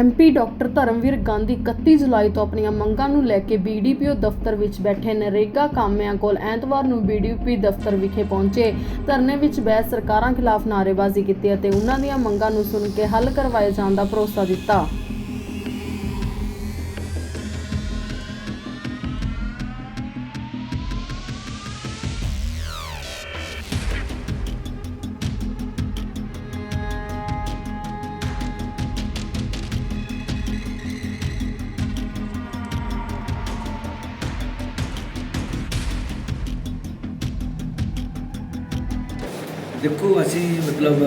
MP doctor Dharamvir Gandhi 31 ਜੁਲਾਈ ਤੋਂ ਆਪਣੀਆਂ ਮੰਗਾਂ ਨੂੰ ਲੈ ਕੇ ਬੀਡੀਪੀਓ ਦਫ਼ਤਰ ਵਿੱਚ ਬੈਠੇ ਨਰੇਗਾ ਕਾਮਿਆਂ ਕੋਲ ਐਤਵਾਰ ਨੂੰ ਬੀਡੀਪੀ ਦਫ਼ਤਰ ਵਿਖੇ ਪਹੁੰਚੇ। ਧਰਨੇ ਵਿੱਚ ਬਹਿਸ ਸਰਕਾਰਾਂ ਖਿਲਾਫ ਨਾਅਰੇਬਾਜ਼ੀ ਕੀਤੀ ਅਤੇ ਉਹਨਾਂ ਦੀਆਂ ਮੰਗਾਂ ਨੂੰ ਸੁਣ ਕੇ ਹੱਲ ਕਰਵਾਏ ਜਾਣ ਦਾ ਭਰੋਸਾ ਦਿੱਤਾ। ਦੇਖੋ, ਅਸੀਂ ਮਤਲਬ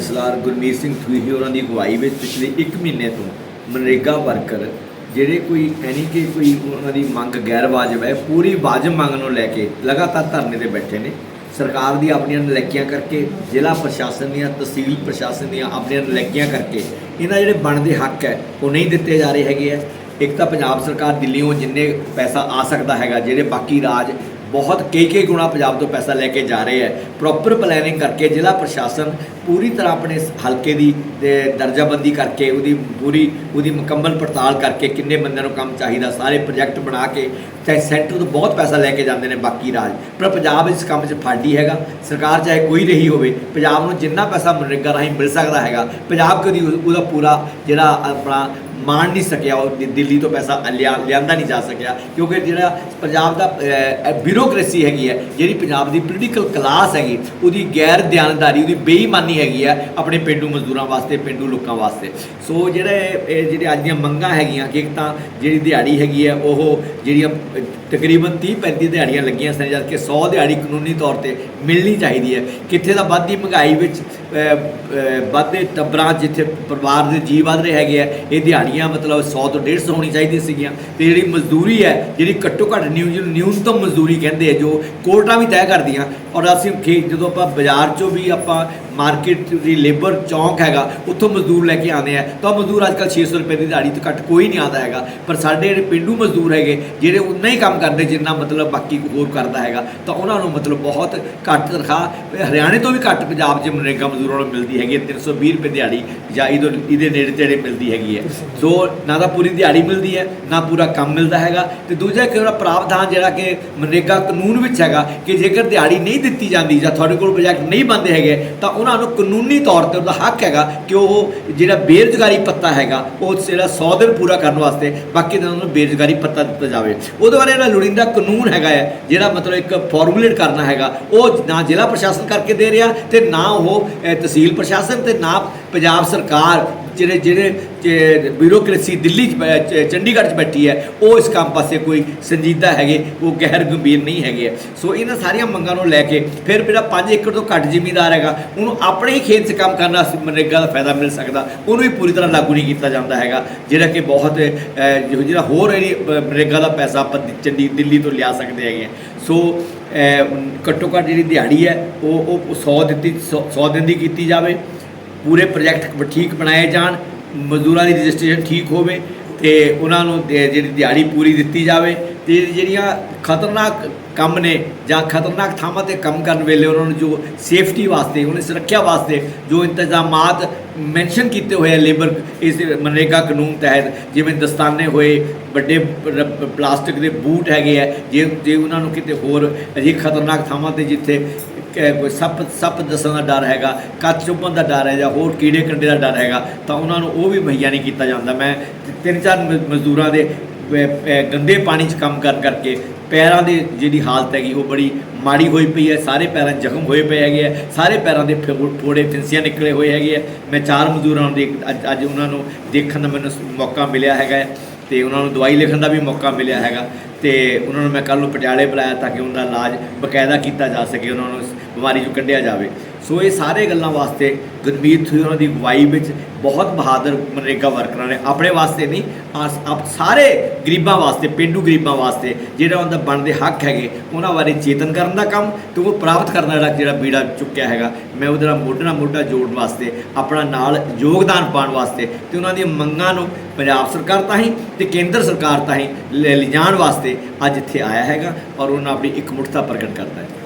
ਸਰਦਾਰ ਗੁਰਮੀਤ ਸਿੰਘ ਥੂਹੀ ਹੋਰਾਂ ਦੀ ਅਗਵਾਈ ਵਿੱਚ ਪਿਛਲੇ 1 ਮਹੀਨੇ ਤੋਂ ਮਨਰੇਗਾ ਵਰਕਰ, ਜਿਹੜੇ ਕੋਈ ਐਨੀ ਕਿ ਕੋਈ ਉਹਨਾਂ ਦੀ ਮੰਗ ਗੈਰ ਵਾਜਬ ਹੈ, ਪੂਰੀ ਵਾਜਬ ਮੰਗ ਨੂੰ ਲੈ ਕੇ ਲਗਾਤਾਰ ਧਰਨੇ ਤੇ ਬੈਠੇ ਨੇ। ਸਰਕਾਰ ਦੀ ਆਪਣੀਆਂ ਨਲੈਕੀਆਂ ਕਰਕੇ, ਜ਼ਿਲ੍ਹਾ ਪ੍ਰਸ਼ਾਸਨ ਦੀਆਂ, ਤਹਿਸੀਲ ਪ੍ਰਸ਼ਾਸਨ ਦੀਆਂ ਆਪਣੀਆਂ ਨਲੈਕੀਆਂ ਕਰਕੇ, ਇਹਨਾਂ ਜਿਹੜੇ ਬਣਦੇ ਹੱਕ ਹੈ, ਉਹ ਨਹੀਂ ਦਿੱਤੇ ਜਾ ਰਹੇ ਹੈਗੇ ਆ ਇੱਕ ਤਾਂ ਪੰਜਾਬ ਸਰਕਾਰ ਦਿੱਲੀੋਂ ਜਿੰਨੇ ਪੈਸਾ ਆ ਸਕਦਾ ਹੈਗਾ, ਜਿਹੜੇ ਬਾਕੀ ਰਾਜ ਬਹੁਤ ਕਈ ਕਈ ਗੁਣਾ ਪੰਜਾਬ ਤੋਂ ਪੈਸਾ ਲੈ ਕੇ ਜਾ ਰਹੇ ਹੈ। ਪ੍ਰੋਪਰ ਪਲੈਨਿੰਗ ਕਰਕੇ ਜ਼ਿਲ੍ਹਾ ਪ੍ਰਸ਼ਾਸਨ ਪੂਰੀ ਤਰ੍ਹਾਂ ਆਪਣੇ ਹਲਕੇ ਦੀ ਦਰਜਾਬੰਦੀ ਕਰਕੇ ਉਹਦੀ ਪੂਰੀ ਉਹਦੀ ਮੁਕੰਮਲ ਪੜਤਾਲ ਕਰਕੇ ਕਿੰਨੇ ਬੰਦਿਆਂ ਨੂੰ ਕੰਮ ਚਾਹੀਦਾ, ਸਾਰੇ ਪ੍ਰੋਜੈਕਟ ਬਣਾ ਕੇ ਚਾਹੇ ਸੈਂਟਰ ਤੋਂ ਬਹੁਤ ਪੈਸਾ ਲੈ ਕੇ ਜਾਂਦੇ ਨੇ ਬਾਕੀ ਰਾਜ। ਪਰ ਪੰਜਾਬ ਇਸ ਕੰਮ 'ਚ ਫਾਡੀ ਹੈਗਾ। ਸਰਕਾਰ ਚਾਹੇ ਕੋਈ ਰਹੀ ਹੋਵੇ, ਪੰਜਾਬ ਨੂੰ ਜਿੰਨਾ ਪੈਸਾ ਮਨਰੇਗਾ ਰਾਹੀਂ ਮਿਲ ਸਕਦਾ ਹੈਗਾ। ਪੰਜਾਬ ਕਦੀ ਉਹਦਾ ਪੂਰਾ ਜਿਹੜਾ ਆਪਣਾ ਮਾਣ ਨਹੀਂ ਸਕਿਆ ਉਹ ਦਿ- ਦਿੱਲੀ ਤੋਂ ਪੈਸਾ ਲਿਆ ਲਿਆਂਦਾ ਨਹੀਂ ਜਾ ਸਕਿਆ। ਕਿਉਂਕਿ ਜਿਹੜਾ ਪੰਜਾਬ ਦਾ ਬਿਊਰੋਕ੍ਰੇਸੀ ਹੈਗੀ ਹੈ ਜਿਹੜੀ ਪੰਜਾਬ ਦੀ ਪੋਲੀਟੀਕਲ ਕਲਾਸ ਹੈਗੀ ਉਹਦੀ ਗੈਰ ਦਿਆਨਦਾਰੀ ਉਹਦੀ ਬੇਈਮਾਨੀ ਹੈਗੀ ਹੈ ਆਪਣੇ ਪਿੰਡੂ ਮਜ਼ਦੂਰਾਂ ਵਾਸਤੇ ਪਿੰਡੂ ਲੋਕਾਂ ਵਾਸਤੇ। ਸੋ ਜਿਹੜੇ ਇਹ ਜਿਹੜੇ ਅੱਜ ਦੀਆਂ ਮੰਗਾਂ ਹੈਗੀਆਂ ਕਿ ਇੱਕ ਤਾਂ ਜਿਹੜੀ ਦਿਹਾੜੀ ਹੈਗੀ ਹੈ ਉਹ ਜਿਹੜੀਆਂ ਅ, ਤਕਰੀਬਨ 30 35 ਦਿਹਾੜੀਆਂ ਲੱਗੀਆਂ ਸਨ ਜਦ ਕਿ 100 ਦਿਹਾੜੀ ਕਾਨੂੰਨੀ ਤੌਰ ਤੇ ਮਿਲਣੀ ਚਾਹੀਦੀ ਹੈ। ਕਿੱਥੇ ਤਾਂ ਵੱਧਦੀ ਮਹਿੰਗਾਈ ਵਿੱਚ ਅ, ਅ, ਵੱਧਦੇ ਟੱਬਰਾਂ 'ਚ ਜਿੱਥੇ ਪਰਿਵਾਰ ਦੇ ਜੀਅ ਵੱਧ ਰਹੇ ਹੈਗੇ ਆ ਇਹ ਦਿਹਾੜੀ ਦਿਹਾੜੀਆਂ ਮਤਲਬ 100 ਤੋਂ 150 ਹੋਣੀ ਚਾਹੀਦੀ ਸੀਗੀਆਂ ਤੇ ਜਿਹੜੀ ਮਜ਼ਦੂਰੀ ਹੈ, ਜਿਹੜੀ ਘੱਟੋ ਘੱਟ ਨਿਊ ਨਿਊਨਤਮ ਮਜ਼ਦੂਰੀ ਕਹਿੰਦੇ ਆ ਜੋ ਕੋਰਟਾਂ ਵੀ ਤੈਅ ਕਰਦੀਆਂ। ਔਰ ਅਸੀਂ ਖੇ- ਜਦੋਂ ਆਪਾਂ ਬਾਜ਼ਾਰ 'ਚੋਂ ਵੀ ਆਪਾਂ ਮਾਰਕੀਟ ਦੀ ਲੇਬਰ ਚੌਂਕ ਹੈਗਾ, ਉੱਥੋਂ ਮਜ਼ਦੂਰ ਲੈ ਕੇ ਆਉਂਦੇ ਆ। ਤਾਂ ਉਹ ਮਜ਼ਦੂਰ ਅੱਜ ਕੱਲ੍ਹ 600 ਰੁਪਏ ਦੀ ਦਿਹਾੜੀ ਤੋਂ ਘੱਟ ਕੋਈ ਨਹੀਂ ਆਉਂਦਾ ਹੈਗਾ। ਪਰ ਸਾਡੇ ਜਿਹੜੇ ਪਿੰਡੂ ਮਜ਼ਦੂਰ ਹੈਗੇ, ਜਿਹੜੇ ਉਨਾ ਹੀ ਕੰਮ ਕਰਦੇ, ਜਿੰਨਾ ਮਤਲਬ ਬਾਕੀ ਹੋਰ ਕਰਦਾ ਹੈਗਾ, ਤਾਂ ਉਹਨਾਂ ਨੂੰ ਮਤਲਬ ਬਹੁਤ ਘੱਟ ਤਨਖਾਹ, ਹਰਿਆਣੇ ਤੋਂ ਵੀ ਘੱਟ ਪੰਜਾਬ 'ਚ ਮਨਰੇਗਾ ਮਜ਼ਦੂਰਾਂ ਨੂੰ ਮਿਲਦੀ ਹੈਗੀ ਹੈ 320 ਰੁਪਏ ਦਿਹਾੜੀ ਜਾਂ ਇਹਦੇ ਇਹਦੇ ਨੇੜੇ ਤੇੜੇ ਮਿਲਦੀ ਹੈਗੀ ਹੈ। ਸੋ ਨਾ ਤਾਂ ਪੂਰੀ ਦਿਹਾੜੀ ਮਿਲਦੀ ਹੈ, ਨਾ ਪੂਰਾ ਕੰਮ ਮਿਲਦਾ ਹੈਗਾ। ਤੇ ਦੂਜਾ ਕਿ ਉਹਦਾ ਪ੍ਰਾਵਧਾਨ ਜਿਹੜਾ ਕਿ ਮਨਰੇਗਾ ਕਾਨੂੰਨ ਵਿੱਚ ਹੈਗਾ, ਕਿ ਜੇਕਰ ਦਿਹਾੜੀ ਨਹੀਂ ਦਿੱਤੀ ਜਾਂਦੀ ਜਾਂ ਤੁਹਾਡੇ ਕੋਲ ਪ੍ਰੋਜੈਕਟ ਨਹੀਂ ਬੰਦੇ ਹੈਗੇ, ਤਾਂ ਉਹਨਾਂ ਨੂੰ ਕਾਨੂੰਨੀ ਤੌਰ ਤੇ ਉਹਦਾ ਹੱਕ ਹੈਗਾ ਕਿ ਉਹ ਜਿਹੜਾ ਬੇਰੁਜ਼ਗਾਰੀ ਪੱਤਾ ਹੈਗਾ, ਉਹ ਜਿਹੜਾ 100 ਦਿਨ ਪੂਰਾ ਕਰਨ ਵਾਸਤੇ ਬਾਕੀ ਦਿਨਾਂ ਨੂੰ ਬੇਰੁਜ਼ਗਾਰੀ ਪੱਤਾ ਦਿੱਤਾ ਜਾਵੇ। ਉਹਦੇ ਬਾਰੇ ਜਿਹੜਾ ਲੋੜੀਂਦਾ ਕਾਨੂੰਨ ਹੈਗਾ ਹੈ, ਜਿਹੜਾ ਮਤਲਬ ਇੱਕ ਫਾਰਮੂਲੇਟ ਕਰਨਾ ਹੈਗਾ, ਉਹ ਨਾ ਜ਼ਿਲ੍ਹਾ ਪ੍ਰਸ਼ਾਸਨ ਕਰਕੇ ਦੇ ਰਿਹਾ ਤੇ ਨਾ ਉਹ ਤਹਿਸੀਲ ਪ੍ਰਸ਼ਾਸਨ ਤੇ ਨਾ ਪੰਜਾਬ ਸਰਕਾਰ ਜਿਹੜੇ ਜਿਹੜੇ ਬਿਊਰੋਕ੍ਰੇਸੀ ਦਿੱਲੀ 'ਚ ਚ- ਚੰਡੀਗੜ੍ਹ 'ਚ ਬੈਠੀ ਹੈ, ਉਹ ਇਸ ਕੰਮ ਪਾਸੇ ਕੋਈ ਸੰਜੀਦਾ ਹੈਗੇ, ਉਹ ਗਹਿਰ ਗੰਭੀਰ ਨਹੀਂ ਹੈਗੇ ਹੈ। ਸੋ ਇਹਨਾਂ ਸਾਰੀਆਂ ਮੰਗਾਂ ਨੂੰ ਲੈ ਕੇ ਫਿਰ ਜਿਹੜਾ 5 ਏਕੜ ਤੋਂ ਘੱਟ ਜ਼ਿਮੀਂਦਾਰ ਹੈਗਾ, ਉਹਨੂੰ ਆਪਣੇ ਹੀ ਖੇਤ 'ਚ ਕੰਮ ਕਰਨਾ ਮਨਰੇਗਾ ਦਾ ਫਾਇਦਾ ਮਿਲ ਸਕਦਾ, ਉਹਨੂੰ ਵੀ ਪੂਰੀ ਤਰ੍ਹਾਂ ਲਾਗੂ ਨਹੀਂ ਕੀਤਾ ਜਾਂਦਾ ਹੈਗਾ ਜਿਹੜਾ ਕਿ ਬਹੁਤ ਜਿਹੜਾ ਹੋਰ ਜਿਹੜੀ ਮਨਰੇਗਾ ਦਾ ਪੈਸਾ ਆਪਾਂ ਚੰਡੀ ਦਿੱਲੀ ਤੋਂ ਲਿਆ ਸਕਦੇ ਹੈਗੇ ਹਾਂ। ਸੋ ਘੱਟੋ ਘੱਟ ਜਿਹੜੀ ਦਿਹਾੜੀ ਹੈ, ਉਹ ਉਹ 100 ਦਿੱਤੀ 100 ਦਿਨ ਦੀ ਕੀਤੀ ਜਾਵੇ ਪੂਰੇ ਪ੍ਰੋਜੈਕਟ ਠੀਕ ਬਣਾਏ ਜਾਣ, ਮਜ਼ਦੂਰਾਂ ਦੀ ਰਜਿਸਟ੍ਰੇਸ਼ਨ ਠੀਕ ਹੋਵੇ ਤੇ ਉਹਨਾਂ ਨੂੰ ਜਿਹੜੀ ਦਿਹਾੜੀ ਪੂਰੀ ਦਿੱਤੀ ਜਾਵੇ ਤੇ ਜਿਹੜੀਆਂ ਖਤਰਨਾਕ ਕੰਮ ਨੇ ਜਾਂ ਖਤਰਨਾਕ ਥਾਵਾਂ ਤੇ ਕੰਮ ਕਰਨ ਵੇਲੇ ਉਹਨਾਂ ਨੂੰ ਜੋ ਸੇਫਟੀ ਵਾਸਤੇ, ਉਹਨਾਂ ਦੀ ਸੁਰੱਖਿਆ ਵਾਸਤੇ ਜੋ ਇੰਤਜ਼ਾਮਾਤ ਮੈਂਸ਼ਨ ਕੀਤੇ ਹੋਏ ਆ ਲੇਬਰ ਇਸ ਮਨਰੇਗਾ ਕਾਨੂੰਨ ਤਹਿਤ, ਜਿਵੇਂ ਦਸਤਾਨੇ ਹੋਏ, ਵੱਡੇ ਪਲਾਸਟਿਕ ਦੇ ਬੂਟ ਹੈਗੇ ਆ, ਜੇ ਜੇ ਉਹਨਾਂ ਨੂੰ ਕਿਤੇ ਹੋਰ ਅਜਿਹੇ ਖਤਰਨਾਕ ਥਾਵਾਂ ਤੇ ਜਿੱਥੇ ਸੱਪ ਸੱਪ ਦੱਸਣ ਦਾ ਡਰ ਹੈਗਾ, ਕੱਚ ਚੁੱਭਣ ਦਾ ਡਰ ਹੈ ਜਾਂ ਹੋਰ ਕੀੜੇ ਕੰਡੇ ਦਾ ਡਰ ਹੈਗਾ, ਤਾਂ ਉਹਨਾਂ ਨੂੰ ਉਹ ਵੀ ਮੁਹੱਈਆ ਨਹੀਂ ਕੀਤਾ ਜਾਂਦਾ। ਮੈਂ ਤਿੰਨ ਚਾਰ ਮ- ਮਜ਼ਦੂਰਾਂ ਦੇ ਗੰਦੇ ਪਾਣੀ 'ਚ ਕੰਮ ਕਰ ਕਰਕੇ ਪੈਰਾਂ ਦੀ ਜਿਹੜੀ ਹਾਲਤ ਹੈਗੀ, ਉਹ ਬੜੀ ਮਾੜੀ ਹੋਈ ਪਈ ਹੈ। ਸਾਰੇ ਪੈਰਾਂ ਜ਼ਖਮ ਹੋਏ ਪਏ ਹੈਗੇ ਆ। ਸਾਰੇ ਪੈਰਾਂ ਦੇ ਫੋੜੇ, ਫਿੰਸੀਆਂ ਨਿਕਲੇ ਹੋਏ ਹੈਗੇ ਆ। ਮੈਂ ਚਾਰ ਮਜ਼ਦੂਰਾਂ ਨੂੰ ਦੇਖ, ਅੱਜ ਅੱਜ ਉਹਨਾਂ ਨੂੰ ਦੇਖਣ ਦਾ ਮੈਨੂੰ ਮੌਕਾ ਮਿਲਿਆ ਹੈਗਾ ਹੈ ਤੇ ਉਹਨਾਂ ਨੂੰ ਦਵਾਈ ਲਿਖਣ ਦਾ ਵੀ ਮੌਕਾ ਮਿਲਿਆ ਹੈਗਾ। ਤੇ ਉਹਨਾਂ ਨੂੰ ਮੈਂ ਕੱਲ ਨੂੰ ਪਟਿਆਲੇ ਬੁਲਾਇਆ ਤਾਂ ਕਿ ਉਹਨਾਂ ਦਾ ਇਲਾਜ ਬਕਾਇਦਾ ਕੀਤਾ ਜਾ ਸਕੇ, ਉਹਨਾਂ ਨੂੰ ਬਿਮਾਰੀ ਚੋਂ ਕੱਢਿਆ ਜਾਵੇ। ਸੋ ਇਹ ਸਾਰੇ ਗੱਲਾਂ ਵਾਸਤੇ ਗੁਰਮੀਤ ਹੋਈ ਉਹਨਾਂ ਦੀ ਅਗਵਾਈ ਵਿੱਚ ਬਹੁਤ ਬਹਾਦਰ ਮਨਰੇਗਾ ਵਰਕਰਾਂ ਨੇ ਆਪਣੇ ਵਾਸਤੇ ਨਹੀਂ, ਆਸ- ਆਪ ਸਾਰੇ ਗਰੀਬਾਂ ਵਾਸਤੇ, ਪਿੰਡੂ ਗਰੀਬਾਂ ਵਾਸਤੇ ਜਿਹੜਾ ਉਹਨਾਂ ਦਾ ਬਣਦੇ ਹੱਕ ਹੈਗੇ, ਉਹਨਾਂ ਬਾਰੇ ਚੇਤਨ ਕਰਨ ਦਾ ਕੰਮ ਤੇ ਉਹ ਪ੍ਰਾਪਤ ਕਰਨ ਦਾ ਜਿਹੜਾ- ਬੀੜਾ ਚੁੱਕਿਆ ਹੈਗਾ। ਮੈਂ ਉਹਦੇ ਨਾਲ ਮੋਢੇ ਨਾਲ ਮੋਢਾ ਜੋੜਨ ਵਾਸਤੇ, ਆਪਣਾ ਨਾਲ ਯੋਗਦਾਨ ਪਾਉਣ ਵਾਸਤੇ ਤੇ ਉਹਨਾਂ ਦੀਆਂ ਮੰਗਾਂ ਨੂੰ ਪੰਜਾਬ ਸਰਕਾਰ ਤਾਹੀਂ ਤੇ ਕੇਂਦਰ ਸਰਕਾਰ ਤਾਹੀਂ ਲੈ ਲਿਜਾਣ ਵਾਸਤੇ ਅੱਜ ਇੱਥੇ ਆਇਆ ਹੈਗਾ ਔਰ ਉਹਨਾਂ ਆਪਣੀ ਇਕਮੁੱਠਤਾ ਪ੍ਰਗਟ ਕਰਦਾ ਹੈ।